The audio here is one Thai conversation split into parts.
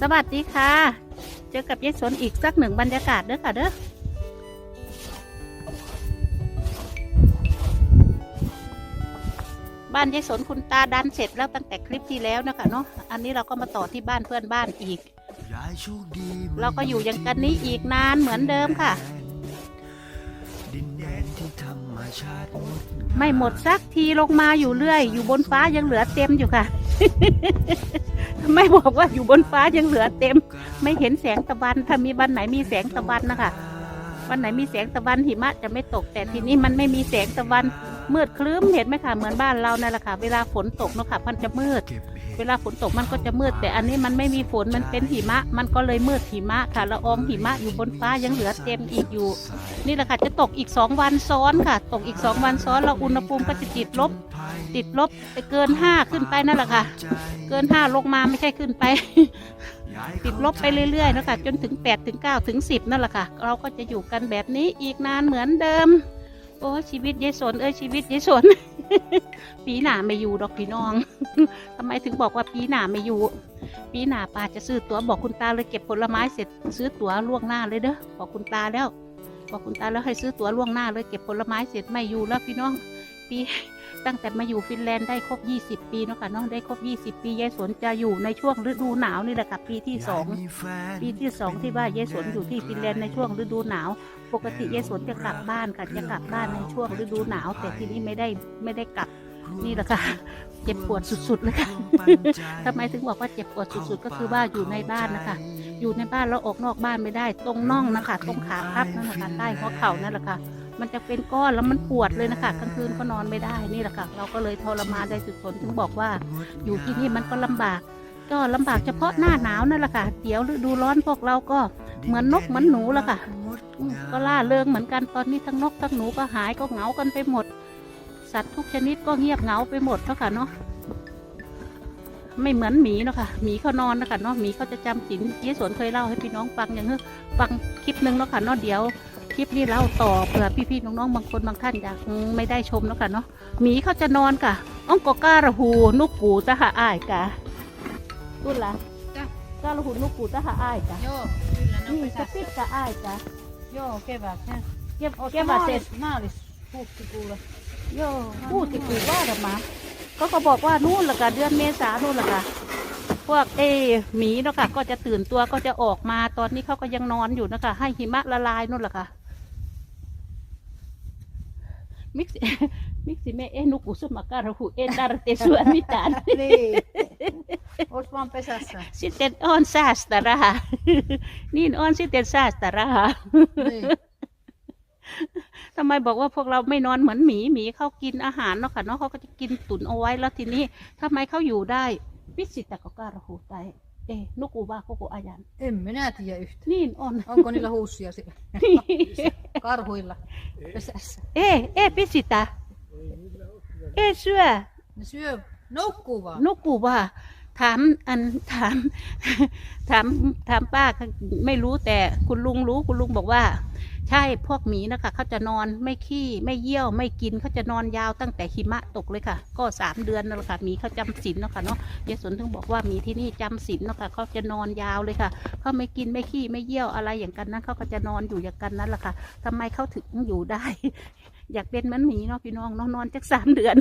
สวัสดีค่ะ เจอกับยายสนอีกสักหนึ่งบรรยากาศเด้อค่ะเด้อบ้านยายสนคุณตาดันเสร็จแล้วตั้งแต่คลิปที่แล้วนะคะเนาะอันนี้เราก็มาต่อที่บ้านเพื่อนบ้านอีกยายโชคดีเราก็อยู่อย่างกันนี้อีกนานเหมือนเดิมค่ะ ไม่หมดสักทีลงมาอยู่เรื่อย อยู่บนฟ้ายังเหลือเต็มอยู่ค่ะ ไม่บอกว่าอยู่บนฟ้ายังเหลือเต็ม ไม่เห็นแสงตะวันถ้ามีวันไหนมีแสงตะวันนะคะวันไหนมีแสงตะวันหิมะจะไม่ตก แต่ทีนี้มันไม่มีแสงตะวันมืดคลื้มเห็นไหมคะเหมือนบ้านเรานั่นแหละค่ะ เวลาฝนตกเนาะค่ะมันจะมืด เวลาฝนตกมันก็จะมืด แต่อันนี้มันไม่มีฝนมันเป็นหิมะ มันก็เลยมืดหิมะค่ะละอองหิมะอยู่บนฟ้ายังเหลือเต็มอีกอยู่ นี่แหละค่ะจะตกอีกสองวันซ้อนค่ะ ตกอีกสองวันซ้อนแล้วอุณหภูมิก็จะติดลบ ติดลบไปเกินห้าขึ้นไปนั่นแหละค่ะ เกินห้าลงมาไม่ใช่ขึ้นไป ติดลบไปเรื่อยๆนะคะจนถึง8ถึง9ถึง10 นั่นแหละค่ะ เราก็จะอยู่กันแบบนี้อีกนานเหมือนเดิม โอ้ชีวิตยายสนเอ้ยชีวิตยายสน ปีหนาไม่อยู่ดอกพี่น้องทำไมถึงบอกว่าปีหนาไม่อยู่ ปีหนาป้าจะซื้อตั๋วบอกคุณตาเลยเก็บผลไม้เสร็จซื้อตั๋วล่วงหน้าเลยเด้อบอกคุณตาแล้ว บอกคุณตาแล้วให้ซื้อตั๋วล่วงหน้าเลยเก็บผลไม้เสร็จไม่อยู่แล้วพี่น้อง ปี ตั้งแต่มาอยู่ฟินแลนด์ได้ครบ 20 ปีเนาะค่ะน้องได้ครบ 20 ปียายสนจะอยู่ในช่วงฤดูหนาวนี่แหละค่ะปีที่สองยายมีแฟนปีที่สองที่ว่ายายสนอยู่ที่ฟินแลนด์ในช่วงฤดูหนาว ปกติยายสนจะกลับบ้านค่ะจะกลับบ้านในช่วงฤดูหนาว แต่ทีนี้ไม่ได้ไม่ได้กลับนี่แหละค่ะเจ็บปวดสุดๆเลยค่ะทำไมถึงบอกว่าเจ็บปวดสุดๆ ก็คือว่าอยู่ในบ้านนะคะ อยู่ในบ้านแล้วออกนอกบ้านไม่ได้ ตรงน่องนะคะ ตรงขาพับนั่นแหละค่ะใต้หัวเข่านั่นแหละค่ะ มันจะเป็นก้อนแล้วมันปวดเลยนะคะกลางคืนก็นอนไม่ได้นี่แหละค่ะ เราก็เลยทรมานได้สุดๆถึงบอกว่า อยู่ที่นี่มันก็ลำบาก ก็ลำบากเฉพาะหน้าหนาวนั่นแหละค่ะเดี๋ยวฤดูร้อนพวกเราก็เหมือนนกเหมือนหนูละค่ะก็ล่าเริงเหมือนกันตอนนี้ทั้งนกทั้งหนูก็หายก็เหงากันไปหมด สัตว์ทุกชนิดก็เงียบเหงาไปหมดเนาะค่ะเนาะไม่เหมือนหมีเนาะค่ะหมีเขานอนนะคะเนาะหมีเขาจะจำศีลเยสวนเคยเล่าให้พี่น้องฟังอย่างเงี้ยฟังคลิปหนึ่งเนาะค่ะเนาะเดี๋ยว คลิปนี้เล่าต่อเผื่อพี่ๆน้องๆบางคนบางท่านอยากไม่ได้ชมเนาะค่ะเนาะหมีเขาจะนอนค่ะอ้องกอการะหูนุกปูตะหะอ้ายกะตุนละจ้ะการะหูนุกปูตะหะอ้ายกะ Joo, kyllä ne นี่ on จะ pesässä. ปิดกะอ้ายกะ Joo, kevät. Ne. เก็บ Ootko เก็บมาเสร็จ maalis, maalis huhtikuulla? โย่พูดติดติดว่าเดี๋ยวมาก็เขาบอกว่านู่นแหละค่ะเดือนเมษานู่นแหละค่ะพวกเอหมีเนาะค่ะก็จะตื่นตัวก็จะออกมาตอนนี้เขาก็ยังนอนอยู่นะคะให้หิมะละลายนู่นแหละค่ะ มิกซิมิกซิเมเอนุกุสุมาการหูเอดารเตสวนมิจาน Niin. Oot vaan pesässä. สิเตนออนซาสตารานี่ออนสิเตนซาสตารา Niin. ทำไมบอกว่าพวกเราไม่นอนเหมือนหมีหมีเขากินอาหารเนาะค่ะเนาะเขาก็จะกินตุนเอาไว้แล้วทีนี้ทำไมเขาอยู่ได้วิสิตะก็การะหูได้เอ๊ะนุกูว่าโกโกอายัน En minä tiedä yhtä. นี่ออน Onko niillä huussia siellä? Karhuilla pesässä. เอ๊ะเอ๊ะพิสิตาเอ๊ะเชื่อ Ne syö, nukkuu vaan. นุกูว่าถามอันถาม ถามถามป้าไม่รู้แต่คุณลุงรู้คุณลุงบอกว่า ใช่พวกหมีนะคะเขาจะนอนไม่ขี้ไม่เยี่ยวไม่กินเขาจะนอนยาวตั้งแต่หิมะตกเลยค่ะ ก็สามเดือนนั่นแหละค่ะหมีเขาจำศีลเนาะค่ะเนาะยายสนถึงบอกว่าหมีที่นี่จำศีลเนาะค่ะเขาจะนอนยาวเลยค่ะเขาไม่กินไม่ขี้ไม่เยี่ยวอะไรอย่างกันนั้นเขาก็จะนอนอยู่อย่างกันนั้นแหละค่ะทำไมเขาถึงอยู่ได้ อยากเป็นมือนหมีเนาะพี่น้องนาะนอนจักสามเดือน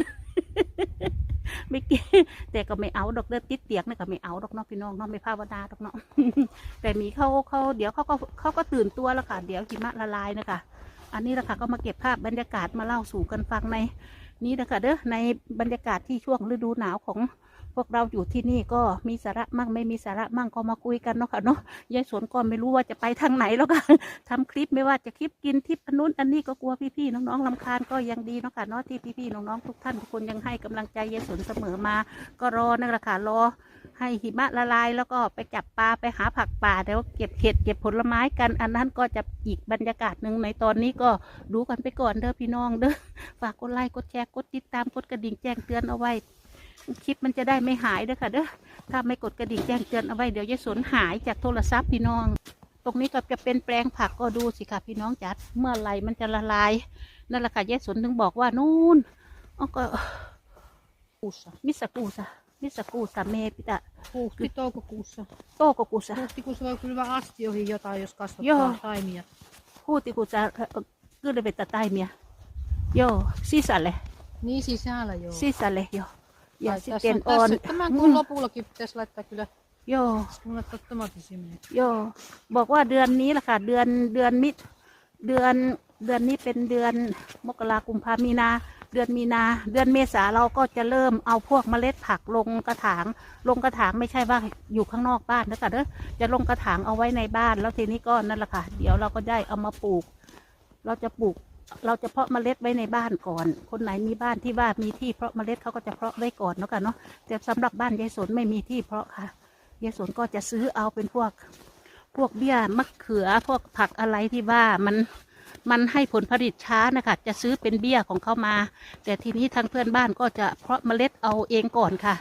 ไม่กินแต่ก็ไม่เอาดอกเด้อติดเตียงนี่ก็ไม่เอาดอกเนาะพี่น้องเนาะไม่ภาวนาดอกเนาะแต่มีเขาเขาเดี๋ยวเขาก็เขาก็ตื่นตัวแล้วค่ะ เดี๋ยวหิมะละลายนะคะอันนี้แหละค่ะก็มาเก็บภาพบรรยากาศมาเล่าสู่กันฟังในนี้นะคะเด้อในบรรยากาศที่ช่วงฤดูหนาวของ พวกเราอยู่ที่นี่ก็มีสาระมั่งไม่มีสาระมั่งก็มาคุยกันเนาะค่ะเนาะยายสวนก็ไม่รู้ว่าจะไปทางไหนแล้วก็ทำคลิปไม่ว่าจะคลิปกินทิปอันนู้นอันนี้ก็กลัวพี่ๆน้องๆลำคาญก็ยังดีเนาะค่ะเนาะที่พี่ๆน้องๆทุกท่านทุกคนยังให้กำลังใจยายสวนเสมอมา ก็รอนั่นแหละค่ะรอให้หิมะละลายแล้วก็ไปจับปลาไปหาผักป่าเดี๋ยวเก็บเห็ดเก็บผลไม้กัน อันนั้นก็จะอีกบรรยากาศหนึ่งในตอนนี้ก็ดูกันไปก่อนเด้อพี่น้องเด้อฝากกดไลค์กดแชร์กดติดตามกดกระดิ่งแจ้งเตือนเอาไว้ คลิปมันจะได้ไม่หายเด้อค่ะเด้อถ้าไม่กดกระดิ่งแจ้งเตือนเอาไว้เดี๋ยวยายสนหายจากโทรศัพท์พี่น้อง ตรงนี้ก็จะเป็นแปลงผักก็ดูสิค่ะพี่น้องจัดเมื่อไหรมันจะละลายนั่นแหละค่ะยายสนถึงบอกว่านู่นอ๋อก็กูสะมิสกูสะมิ missä kuussa me pitää Huhti toukokuussa. toukokuussa Huhtikuussa voi kylvää astioihin jotain, jos kasvattaa Joo. taimia. huhtikuussa äh, kylvetään taimia joo sisälle Niin sisällä joo. sisälle jo ja Ai, sitten tässä, on tässä, tämän kuun lopullakin pitäisi laittaa kyllä joo kun laittaa tomaattisimeen. โยบอกว่าเดือนนี้แหละค่ะ เดือนเดือนมิเดือนเดือนนี้เป็นเดือนมกรากุมภามีนา เดือนมีนา เดือนเมษาเราก็จะเริ่มเอาพวกเมล็ดผักลงกระถาง ลงกระถางไม่ใช่ว่าอยู่ข้างนอกบ้านนะคะเด้อจะลงกระถางเอาไว้ในบ้าน แล้วทีนี้ก็นั่นแหละค่ะ เดี๋ยวเราก็ได้เอามาปลูก เราจะปลูก เราจะเพาะเมล็ดไว้ในบ้านก่อน คนไหนมีบ้านที่ว่ามีที่เพาะเมล็ดเขาก็จะเพาะไว้ก่อนเนาะค่ะเนาะแต่สำหรับบ้านยายสนไม่มีที่เพาะค่ะยายสนก็จะซื้อเอาเป็นพวก พวกเบี้ยมะเขือพวกผักอะไรที่ว่ามันมันให้ผลผลิตช้านะคะจะซื้อเป็นเบี้ยของเขามา แต่ทีนี้ทางเพื่อนบ้านก็จะเพาะเมล็ดเอาเองก่อนค่ะ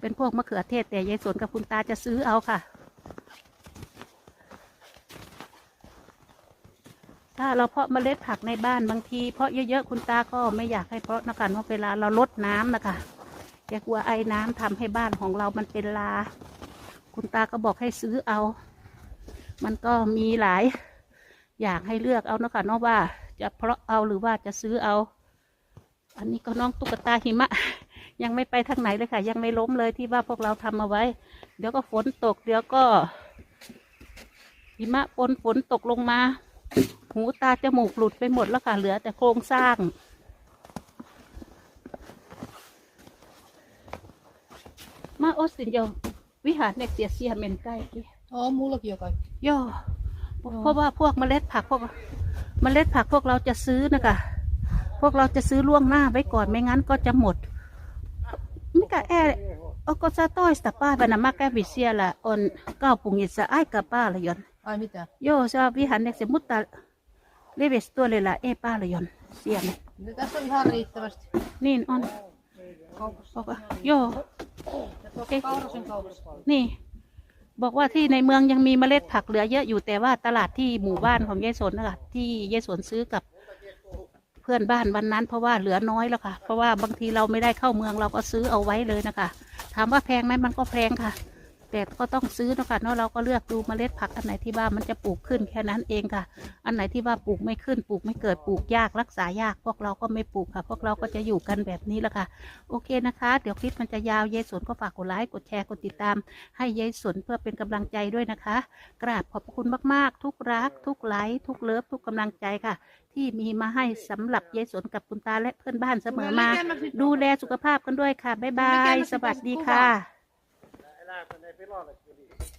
เป็นพวกมะเขือเทศแต่ยายสวนกับคุณตาจะซื้อเอาค่ะ ถ้าเราเพาะเมล็ดผักในบ้านบางที เพาะเยอะๆคุณตาก็ไม่อยากให้เพาะนะคะเพราะเวลาเราลดน้ำนะคะแกกลัวไอ้น้ำทำให้บ้านของเรามันเป็นลา คุณตาก็บอกให้ซื้อเอา มันก็มีหลาย อย่างให้เลือกเอานะคะเนาะว่า จะเพาะเอาหรือว่าจะซื้อเอา อันนี้ก็น้องตุ๊กตาหิมะ ยังไม่ไปทางไหนเลยค่ะ ยังไม่ล้มเลยที่ว่าพวกเราทำเอาไว้ เดี๋ยวก็ฝนตกเดี๋ยวก็หิมะปนฝนตกลงมา หูตาจมูกหลุดไปหมดแล้วค่ะ เหลือแต่โครงสร้าง มาโอสินโยวิหารเนกเสียเสียเมนใกล้อ๋อ mullakin jo kaikki. ย่อเพราะว่าพวกเมล็ดผักพวกเมล็ดผักพวกเราจะซื้อนะคะพวกเราจะซื้อล่วงหน้าไว้ก่อนไม่งั้นก็จะหมดมิกาแอโอโกซาโต้สตาป้าบานามาแกวิเซียละออนเก้าปุงอิสไอกับป้าละยอน Ai mitä? โยซาวิหันเนกเสมุตตา เลเวสตัวเลยละเอป้าละยอนเสียไหม No, tässä on ihan riittävästi. นี่ออน Kaupassa. บอกว่าโย Ja tuossa Okei. Kaurasen kaupassa. นี่บอกว่าที่ในเมืองยังมีเมล็ดผักเหลือเยอะอยู่แต่ว่าตลาดที่หมู่บ้านของยายสนนะคะที่ยายสนซื้อกับเพื่อนบ้านวันนั้น เพราะว่าเหลือน้อยแล้วค่ะ เพราะว่าบางทีเราไม่ได้เข้าเมืองเราก็ซื้อเอาไว้เลยนะคะ ถามว่าแพงไหมมันก็แพงค่ะ แต่ก็ต้องซื้อนะคะเนาะเราก็เลือกดูเมล็ดผักอันไหนที่ว่ามันจะปลูกขึ้นแค่นั้นเองค่ะ อันไหนที่ว่าปลูกไม่ขึ้นปลูกไม่เกิดปลูกยากรักษายาก พวกเราก็ไม่ปลูกค่ะ พวกเราก็จะอยู่กันแบบนี้แหละค่ะ โอเคนะคะ เดี๋ยวคลิปมันจะยาวยายสนก็ฝากกดไลค์กดแชร์กดติดตาม ให้ยายสนเพื่อเป็นกำลังใจด้วยนะคะ กราบขอบคุณมากๆ ทุกรัก ทุกไลค์ทุกเลิฟทุกกำลังใจค่ะ ที่มีมาให้สำหรับยายสนกับคุณตาและเพื่อนบ้านเสมอมา ดูแลสุขภาพกันด้วยค่ะบ๊ายบายสวัสดีค่ะ Näätän ei pilalle kyliin.